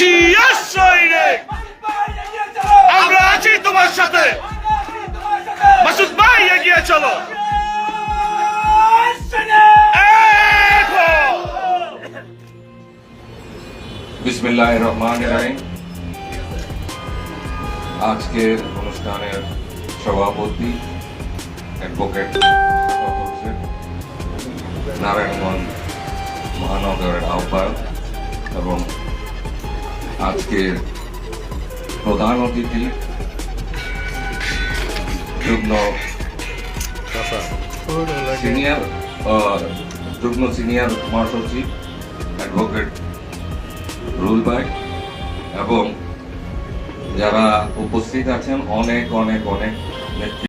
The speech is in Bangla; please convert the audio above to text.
আছি আমরা আছি তোমার সাথে। মাসুদ ভাই, এগিয়ে চলো। বিসমিল্লাহ রহমান রাহিম। আজকের অনুষ্ঠানের সভাপতি অ্যাডভোকেট নারায়ণগঞ্জ মহানগরের আহ্বায়ক এবং আজকের প্রধান অতিথি, যুগ্ম সিনিয়র যুগ্ম সিনিয়র মহাসচিব অ্যাডভোকেট রুল ভাই এবং যারা উপস্থিত আছেন, অনেক অনেক অনেক